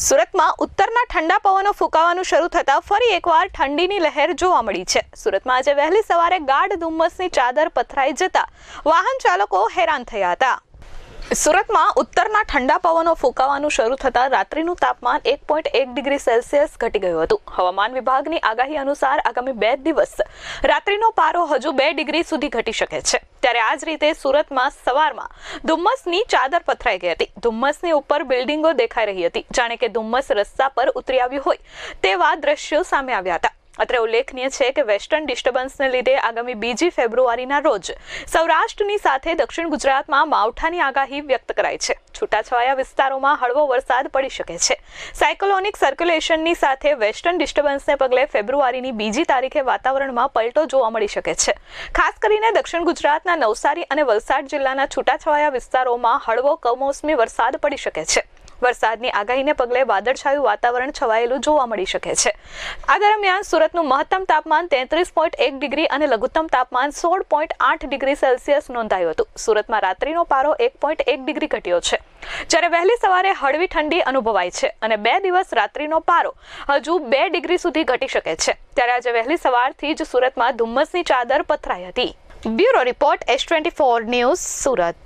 સુરતમાં ઉત્તરના ઠંડા પવનો ફૂંકાવાનું શરૂ થતાં ફરી એકવાર ઠંડીની લહેર જોવા મળી છે. સુરતમાં આજે વહેલી સવારે ગાઢ ધુમ્મસની ચાદર પથરાઈ જતા વાહન ચાલકો હેરાન થયા હતા. સુરતમાં ઉત્તરના ઠંડા પવનો ફૂંકાવાનું શરૂ થતાં રાત્રિનું તાપમાન એક પોઈન્ટ એક ડિગ્રી સેલ્સિયસ ઘટી ગયું હતું. હવામાન વિભાગની આગાહી અનુસાર આગામી બે દિવસ રાત્રિનો પારો હજુ બે ડિગ્રી સુધી ઘટી શકે છે. ત્યારે આ જ રીતે સુરતમાં સવારમાં ધુમ્મસની ચાદર પથરાઈ ગઈ હતી. ધુમ્મસની ઉપર બિલ્ડિંગો દેખાઈ રહી હતી. જાણે કે ધુમ્મસ રસ્તા પર ઉતરી આવ્યું હોય તેવા દ્રશ્યો સામે આવ્યા હતા. અત્રે ઉલ્લેખનીય છે કે વેસ્ટર્ન ડિસ્ટર્બન્સને લીધે આગામી બીજી ફેબ્રુઆરીના રોજ સૌરાષ્ટ્રની સાથે દક્ષિણ ગુજરાતમાં માવઠાની આગાહી વ્યક્ત કરાઈ છે. છૂટાછવાયા વિસ્તારોમાં હળવો વરસાદ પડી શકે છે. સાયકોલોનિક સર્ક્યુલેશનની સાથે વેસ્ટર્ન ડિસ્ટર્બન્સને પગલે ફેબ્રુઆરીની બીજી તારીખે વાતાવરણમાં પલટો જોવા મળી શકે છે. ખાસ કરીને દક્ષિણ ગુજરાતના નવસારી અને વલસાડ જિલ્લાના છૂટાછવાયા વિસ્તારોમાં હળવો કમોસમી વરસાદ પડી શકે છે. વરસાદની આગાહીને પગલે વાદળછાયું વાતાવરણ છવાયેલું જોવા મળી શકે છે. આ દરમિયાન સુરતનું મહત્તમ તાપમાન તેત્રીસ એક ડિગ્રી અને લઘુત્તમ તાપમાન સોળ આઠ ડિગ્રી સેલ્સિયસ નોંધાયું હતું. સુરતમાં રાત્રિનો પારો એક પોઈન્ટ એક ડિગ્રી ઘટ્યો છે. જ્યારે વહેલી સવારે હળવી ઠંડી અનુભવાય છે અને બે દિવસ રાત્રિનો પારો હજુ બે ડિગ્રી સુધી ઘટી શકે છે. ત્યારે આજે વહેલી સવારથી જ સુરતમાં ધુમ્મસની ચાદર પથરાઈ હતી. Bureau report S twenty four news Surat.